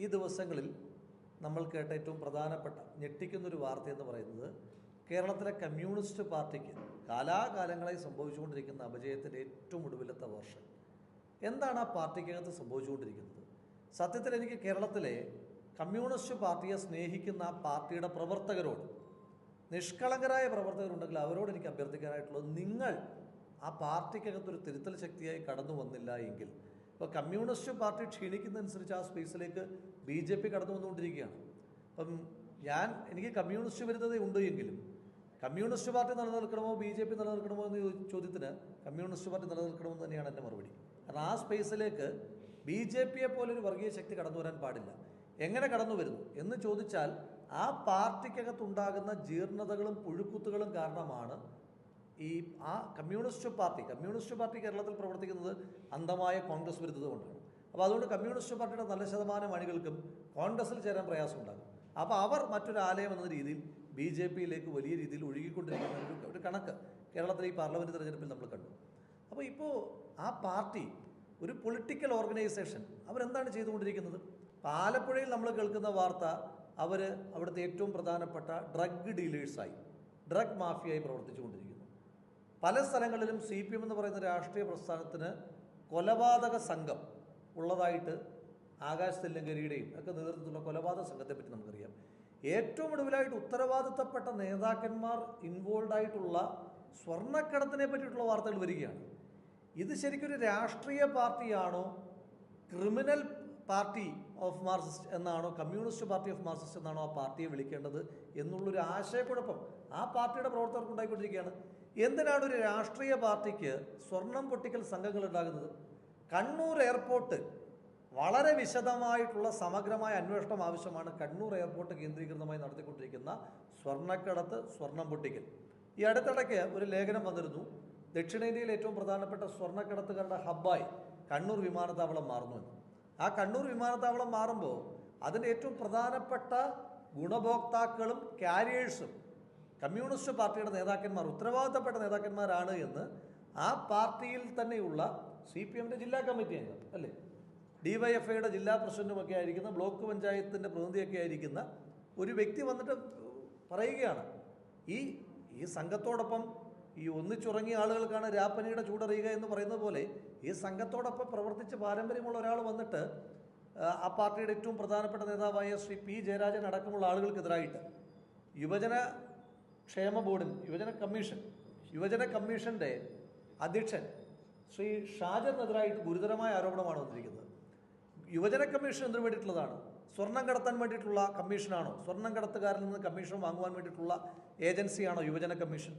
ഈ ദിവസങ്ങളിൽ നമ്മൾ കേട്ട ഏറ്റവും പ്രധാനപ്പെട്ട ഞെട്ടിക്കുന്നൊരു വാർത്ത എന്ന് പറയുന്നത് കേരളത്തിലെ കമ്മ്യൂണിസ്റ്റ് പാർട്ടിക്ക് കാലാകാലങ്ങളായി സംഭവിച്ചുകൊണ്ടിരിക്കുന്ന അപജയത്തിന്റെ ഏറ്റവും ഒടുവിലത്തെ വർഷം. എന്താണ് ആ പാർട്ടിക്കകത്ത് സംഭവിച്ചുകൊണ്ടിരിക്കുന്നത്? സത്യത്തിൽ എനിക്ക് കേരളത്തിലെ കമ്മ്യൂണിസ്റ്റ് പാർട്ടിയെ സ്നേഹിക്കുന്ന ആ പാർട്ടിയുടെ പ്രവർത്തകരോട് നിഷ്കളങ്കരായ പ്രവർത്തകരുണ്ടെങ്കിൽ അവരോട് എനിക്ക് അഭ്യർത്ഥിക്കാനായിട്ടുള്ളത് നിങ്ങൾ ആ പാർട്ടിക്കകത്തൊരു തിരുത്തൽ ശക്തിയായി കടന്നു വന്നില്ല എങ്കിൽ ഇപ്പോൾ കമ്മ്യൂണിസ്റ്റ് പാർട്ടി ക്ഷീണിക്കുന്നതനുസരിച്ച് ആ സ്പേസിലേക്ക് ബി ജെ പി കടന്നു വന്നുകൊണ്ടിരിക്കുകയാണ്. അപ്പം ഞാൻ എനിക്ക് കമ്മ്യൂണിസ്റ്റ് വിരുദ്ധത ഉണ്ട് എങ്കിലും കമ്മ്യൂണിസ്റ്റ് പാർട്ടി നിലനിൽക്കണമോ ബി ജെ പി നിലനിൽക്കണമോ എന്ന ചോദ്യത്തിന് കമ്മ്യൂണിസ്റ്റ് പാർട്ടി നിലനിൽക്കണമെന്ന് തന്നെയാണ് എന്റെ മറുപടി. കാരണം ആ സ്പേസിലേക്ക് ബി ജെ പിയെ പോലൊരു വർഗീയ ശക്തി കടന്നു വരാൻ പാടില്ല. എങ്ങനെ കടന്നു വരുന്നു എന്ന് ചോദിച്ചാൽ ആ പാർട്ടിക്കകത്തുണ്ടാകുന്ന ജീർണതകളും പുഴുക്കുത്തുകളും കാരണമാണ് ഈ ആ കമ്മ്യൂണിസ്റ്റ് പാർട്ടി കമ്മ്യൂണിസ്റ്റ് പാർട്ടി കേരളത്തിൽ പ്രവർത്തിക്കുന്നത് അന്ധമായ കോൺഗ്രസ് വിരുദ്ധത കൊണ്ടാണ്. അപ്പോൾ അതുകൊണ്ട് കമ്മ്യൂണിസ്റ്റ് പാർട്ടിയുടെ നല്ല ശതമാനം അണികൾക്കും കോൺഗ്രസിൽ ചേരാൻ പ്രയാസമുണ്ടാകും. അപ്പോൾ അവർ മറ്റൊരു ആലയം എന്ന രീതിയിൽ ബി ജെ പിയിലേക്ക് വലിയ രീതിയിൽ ഒഴുകിക്കൊണ്ടിരിക്കുന്ന ഒരു ഒരു കണക്ക് കേരളത്തിലെ ഈ പാർലമെന്റ് തെരഞ്ഞെടുപ്പിൽ നമ്മൾ കണ്ടു. അപ്പോൾ ഇപ്പോൾ ആ പാർട്ടി ഒരു പൊളിറ്റിക്കൽ ഓർഗനൈസേഷൻ അവരെന്താണ് ചെയ്തുകൊണ്ടിരിക്കുന്നത്? ഇപ്പോൾ ആലപ്പുഴയിൽ നമ്മൾ കേൾക്കുന്ന വാർത്ത അവർ അവിടുത്തെ ഏറ്റവും പ്രധാനപ്പെട്ട ഡ്രഗ് ഡീലേഴ്സായി ഡ്രഗ് മാഫിയായി പ്രവർത്തിച്ചുകൊണ്ടിരിക്കുന്നു. പല സ്ഥലങ്ങളിലും സി പി എം എന്ന് പറയുന്ന രാഷ്ട്രീയ പ്രസ്ഥാനത്തിന് കൊലപാതക സംഘം ഉള്ളതായിട്ട് ആകാശ് തെല്ലങ്കരിയുടെയും ഒക്കെ നേതൃത്വത്തിലുള്ള കൊലപാതക സംഘത്തെപ്പറ്റി നമുക്കറിയാം. ഏറ്റവും ഒടുവിലായിട്ട് ഉത്തരവാദിത്തപ്പെട്ട നേതാക്കന്മാർ ഇൻവോൾവ് ആയിട്ടുള്ള സ്വർണക്കടത്തിനെ പറ്റിയിട്ടുള്ള വാർത്തകൾ വരികയാണ്. ഇത് ശരിക്കും ഒരു രാഷ്ട്രീയ പാർട്ടിയാണോ ക്രിമിനൽ പാർട്ടി ഓഫ് മാർക്സിസ്റ്റ് എന്നാണോ കമ്മ്യൂണിസ്റ്റ് പാർട്ടി ഓഫ് മാർക്സിസ്റ്റ് എന്നാണോ ആ പാർട്ടിയെ വിളിക്കേണ്ടത് എന്നുള്ളൊരു ആശയക്കുഴപ്പം ആ പാർട്ടിയുടെ പ്രവർത്തകർക്ക് ഉണ്ടായിക്കൊണ്ടിരിക്കുകയാണ്. എന്തിനാണ് ഒരു രാഷ്ട്രീയ പാർട്ടിക്ക് സ്വർണം പൊട്ടിക്കൽ സംഘങ്ങൾ ഉണ്ടാകുന്നത്? കണ്ണൂർ എയർപോർട്ട് വളരെ വിശദമായിട്ടുള്ള സമഗ്രമായ അന്വേഷണം ആവശ്യമാണ്. കണ്ണൂർ എയർപോർട്ട് കേന്ദ്രീകൃതമായി നടത്തിക്കൊണ്ടിരിക്കുന്ന സ്വർണക്കടത്ത് സ്വർണം പൊട്ടിക്കൽ. ഈ അടുത്തിടയ്ക്ക് ഒരു ലേഖനം വന്നിരുന്നു. ദക്ഷിണേന്ത്യയിലെ ഏറ്റവും പ്രധാനപ്പെട്ട സ്വർണക്കടത്തുകാരുടെ ഹബ്ബായി കണ്ണൂർ വിമാനത്താവളം മാറുന്നു എന്ന്. ആ കണ്ണൂർ വിമാനത്താവളം മാറുമ്പോൾ അതിന്റെ ഏറ്റവും പ്രധാനപ്പെട്ട ഗുണഭോക്താക്കളും കാരിയേഴ്സും കമ്മ്യൂണിസ്റ്റ് പാർട്ടിയുടെ നേതാക്കന്മാർ ഉത്തരവാദിത്തപ്പെട്ട നേതാക്കന്മാരാണ് എന്ന് ആ പാർട്ടിയിൽ തന്നെയുള്ള സി പി എമ്മിന്റെ ജില്ലാ കമ്മിറ്റി അംഗം അല്ലേ? ഡി വൈ എഫ് ഐയുടെ ജില്ലാ പ്രസിഡന്റുമൊക്കെ ആയിരിക്കുന്ന ബ്ലോക്ക് പഞ്ചായത്തിന്റെ പ്രതിനിധിയൊക്കെ ആയിരിക്കുന്ന ഒരു വ്യക്തി വന്നിട്ട് പറയുകയാണ്. ഈ ഈ സംഘത്തോടൊപ്പം ഈ ഒന്നിച്ചുറങ്ങിയ ആളുകൾക്കാണ് രാപ്പനിയുടെ ചൂടറിയുക എന്ന് പറയുന്നത് പോലെ ഈ സംഘത്തോടൊപ്പം പ്രവർത്തിച്ച് പാരമ്പര്യമുള്ള ഒരാൾ വന്നിട്ട് ആ, പാർട്ടിയുടെ ഏറ്റവും പ്രധാനപ്പെട്ട നേതാവായ ശ്രീ പി ജയരാജൻ അടക്കമുള്ള ആളുകൾക്കെതിരായിട്ട് യുവജന ക്ഷേമ ബോർഡിന് യുവജന കമ്മീഷൻ യുവജന കമ്മീഷന്റെ അധ്യക്ഷൻ ശ്രീ ഷാജറിനെതിരായിട്ട് ഗുരുതരമായ ആരോപണമാണ് വന്നിരിക്കുന്നത്. യുവജന കമ്മീഷൻ എന്തിനു വേണ്ടിയിട്ടുള്ളതാണ്? സ്വർണം കടത്താൻ വേണ്ടിയിട്ടുള്ള കമ്മീഷനാണോ? സ്വർണം കടത്തുകാരിൽ നിന്ന് കമ്മീഷൻ വാങ്ങുവാൻ വേണ്ടിയിട്ടുള്ള ഏജൻസിയാണോ യുവജന കമ്മീഷൻ?